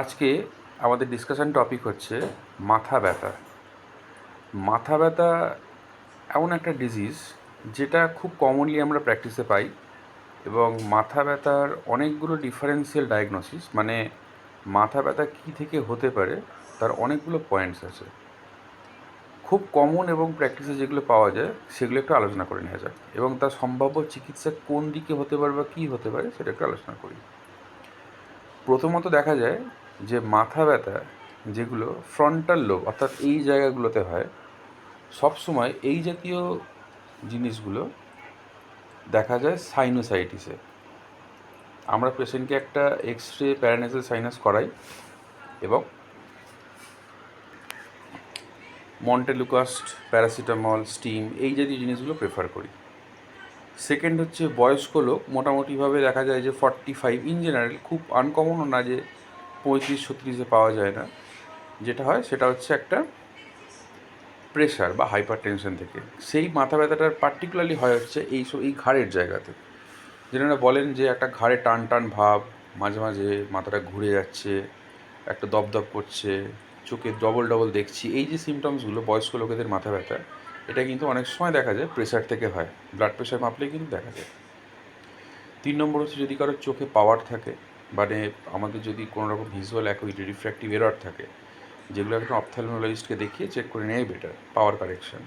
আজকে আমাদের discussion topic হচ্ছে মাথা ব্যথা। মাথা ব্যথা এমন একটা ডিজিজ যেটা খুব কমনলি আমরা প্র্যাকটিসে পাই এবং মাথা ব্যথার অনেকগুলো ডিফারেন্সিয়াল ডায়াগনোসিস মানে মাথা ব্যথা কী থেকে হতে পারে তার অনেকগুলো পয়েন্টস আছে। খুব কমন এবং প্র্যাকটিসে যেগুলো পাওয়া যায়, সেগুলো একটু আলোচনা করে নেওয়া যাক এবং তার সম্ভাব্য চিকিৎসা কোন দিকে হতে পারে বা কী হতে পারে সেটা একটু আলোচনা করি। প্রথমত দেখা যায় যে মাথা ব্যথা যেগুলো ফ্রন্টাল লোব অর্থাৎ এই জায়গাগুলোতে হয়, সবসময় এই জাতীয় জিনিসগুলো দেখা যায় সাইনোসাইটিসে আমরা পেশেন্টকে একটা এক্স রে প্যারানাইজাল সাইনাস করাই এবং মন্টেলুকাস্ট প্যারাসিটামল স্টিম এই জাতীয় জিনিসগুলো প্রেফার করি। সেকেন্ড হচ্ছে বয়স্ক লোক, মোটামুটিভাবে দেখা যায় যে ফর্টি ফাইভ ইন জেনারেল খুব আনকমনও না যে পঁয়ত্রিশ, ছত্রিশে পাওয়া যায় না। যেটা হয়, সেটা হচ্ছে একটা প্রেশার বা হাইপার টেনশন থেকে। সেই মাথা ব্যথাটার পার্টিকুলারলি হয় হচ্ছে এই এই ঘাড়ের জায়গাতে। যেটা বলেন যে একটা ঘাড়ে টান টান ভাব, মাঝে মাঝে মাথাটা ঘুরে যাচ্ছে, একটা দপদপ করছে, চোখে ডবল ডবল দেখছি, এই যে সিমটমসগুলো বয়স্ক লোকেদের মাথা ব্যথা, এটা কিন্তু অনেক সময় দেখা যায় প্রেশার থেকে হয়। ব্লাড প্রেশার মাপলে কিন্তু দেখা যায়। তিন নম্বর হচ্ছে যদি কারোর চোখে পাওয়ার থাকে মানে আমাদের যদি কোনো রকম ভিজুয়াল অ্যাকুইটি রিফ্র্যাক্টিভ এরর থাকে, যেগুলো একটা অপথ্যালমোলজিস্টকে দেখিয়ে চেক করে নেয় বেটার পাওয়ার কারেকশন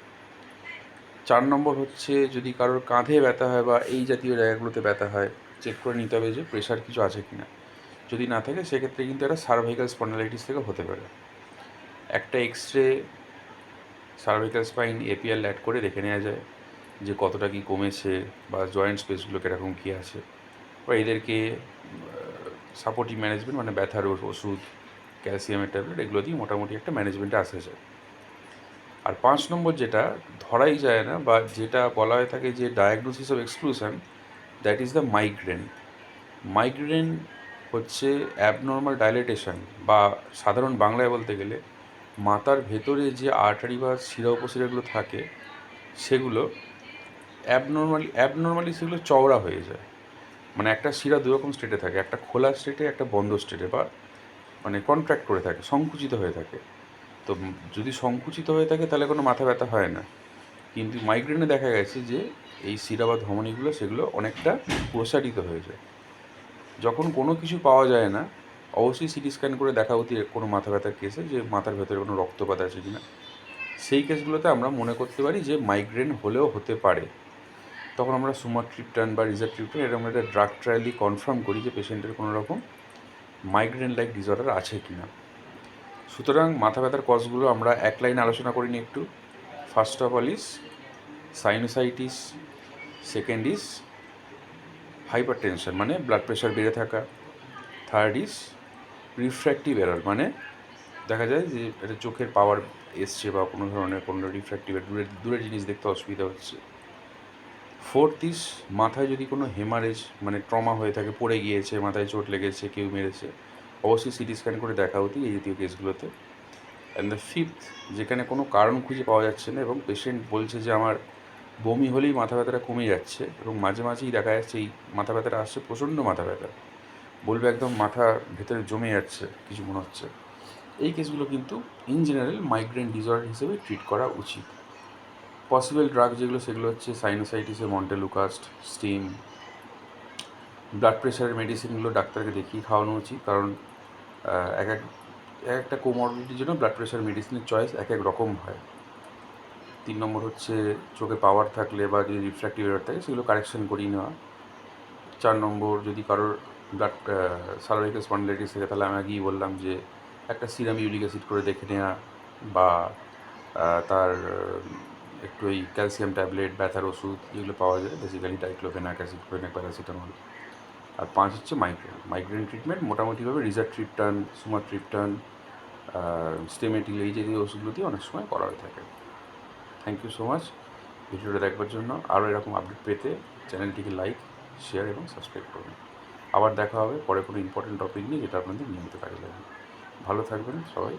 চার নম্বর হচ্ছে যদি কারোর কাঁধে ব্যথা হয় বা এই জাতীয় জায়গাগুলোতে ব্যথা হয় চেক করে নিতে হবে যে প্রেশার কিছু আছে কি না যদি না থাকে, সেক্ষেত্রে কিন্তু একটা সার্ভাইকাল স্পন্ডালাইটিস থেকে হতে পারে। একটা X ray cervical spine APL lad করে দেখে নেওয়া যায় যে কতটা কি কমেছে বা জয়েন্ট স্পেসগুলো কীরকম কী আছে। বা এদেরকে সাপোর্টিভ ম্যানেজমেন্ট মানে ব্যথার ওষুধ ক্যালসিয়ামের ট্যাবলেট এগুলো দিয়ে মোটামুটি একটা ম্যানেজমেন্টে আসা যায়। আর পাঁচ নম্বর যেটা, ধরাই যায় না, বা যেটা বলা হয়ে থাকে যে diagnosis of exclusion that is the migraine migraine হচ্ছে অ্যাবনর্মাল ডাইলেটেশন বা সাধারণ বাংলায় বলতে গেলে মাথার ভেতরে যে আর্টারি বা শিরা উপশিরাগুলো থাকে, সেগুলো অ্যাবনর্মালি অ্যাবনর্মালি সেগুলো চওড়া হয়ে যায়। মানে একটা শিরা দুরকম স্টেটে থাকে, একটা খোলা স্টেটে একটা বন্ধ স্টেটে বা মানে কন্ট্রাক্ট করে থাকে, সংকুচিত হয়ে থাকে। তো যদি সংকুচিত হয়ে থাকে তাহলে কোনো মাথা ব্যথা হয় না। কিন্তু মাইগ্রেনে দেখা গেছে যে এই শিরা বা ধমনীগুলো, সেগুলো অনেকটা প্রসারিত হয়ে যায়। যখন কোনো কিছু পাওয়া যায় না, অবশ্যই সিটি স্ক্যান করে দেখা উচিত কোনো মাথা ব্যথার কেসে যে মাথার ভেতরে কোনো রক্তপাত আছে কি না সেই কেসগুলোতে আমরা মনে করতে পারি যে মাইগ্রেন হলেও হতে পারে। তখন আমরা সুমাট্রিপটান বা রিজার্ট্রিপটান এরকম একটা ড্রাগ ট্রায়ালি কনফার্ম করি যে পেশেন্টের কোনো রকম মাইগ্রেন লাইক ডিসঅর্ডার আছে কি না সুতরাং মাথা ব্যথার কজগুলো আমরা এক লাইনে আলোচনা করিনি একটু। First of all is sinusitis second is hypertension মানে ব্লাড প্রেশার বেড়ে থাকা। থার্ড ইস রিফ্র্যাক্টিভ এরার মানে দেখা যায় যে এটা চোখের পাওয়ার এসছে বা কোনো ধরনের কোনো রিফ্র্যাক্টিভ দূরের দূরের জিনিস দেখতে অসুবিধা হচ্ছে। ফোর্থ ইস মাথায় যদি কোনো হেমারেজ মানে ট্রমা হয়ে থাকে, পড়ে গিয়েছে, মাথায় চোট লেগেছে, কেউ মেরেছে, অবশ্যই সিটি স্ক্যান করে দেখা হতি এই জাতীয় কেসগুলোতে। অ্যান্ড দ্য ফিফথ যেখানে কোনো কারণ খুঁজে পাওয়া যাচ্ছে না এবং পেশেন্ট বলছে যে আমার বমি হলেই মাথা ব্যথাটা কমে যাচ্ছে এবং মাঝে মাঝেই দেখা যাচ্ছে এই মাথা ব্যথাটা আসছে, প্রচণ্ড মাথা ব্যথা। বলবে একদম মাথা ভেতরে জমে যাচ্ছে, কিছু মনে হচ্ছে। এই কেসগুলো কিন্তু ইন জেনারেল মাইগ্রেন ডিসঅর্ডার হিসেবে ট্রিট করা উচিত। পসিবল ড্রাগ যেগুলো, সেগুলো হচ্ছে সাইনোসাইটিসের মন্টেলুকাস্ট স্টিম ব্লাড প্রেশারের মেডিসিনগুলো ডাক্তারকে দেখিয়ে খাওয়ানো উচিত। কারণ এক এক এক একটা কোমরবিটির জন্য ব্লাড প্রেশার মেডিসিনের চয়েস এক এক রকম হয়। তিন নম্বর হচ্ছে চোখে পাওয়ার থাকলে বা যদি রিফ্র্যাক্টিভ এরার থাকে, সেগুলো কারেকশন করিয়ে নেওয়া। চার নম্বর, যদি কারোর ব্লাড সার্ভাইকাল স্পন্ডিলাইটিস থাকে, তাহলে আমি আগেই বললাম যে একটা সিরাম ইউরিক অ্যাসিড করে দেখে নেওয়া বা তার একটু ওই ক্যালসিয়াম ট্যাবলেট, ব্যথার ওষুধ এগুলো পাওয়া যায়। Basically diclofenac aceclofenac paracetamol আর পাঁচ হচ্ছে মাইগ্রেন মাইগ্রেন ট্রিটমেন্ট মোটামুটিভাবে reserve triptan sumatriptan Stemetil এই জাতীয় ওষুধগুলো দিয়ে অনেক সময় করা হয়ে থাকে। থ্যাংক ইউ সো মাচ ভিডিওটা দেখবার জন্য আরও এরকম আপডেট পেতে চ্যানেলটিকে লাইক শেয়ার এবং সাবস্ক্রাইব করুন। আবার দেখা হবে পরে কোনো ইম্পর্টেন্ট টপিক নিয়ে যেটা আপনাদের নিয়মিত কাজে লাগবে ভালো থাকবেন সবাই।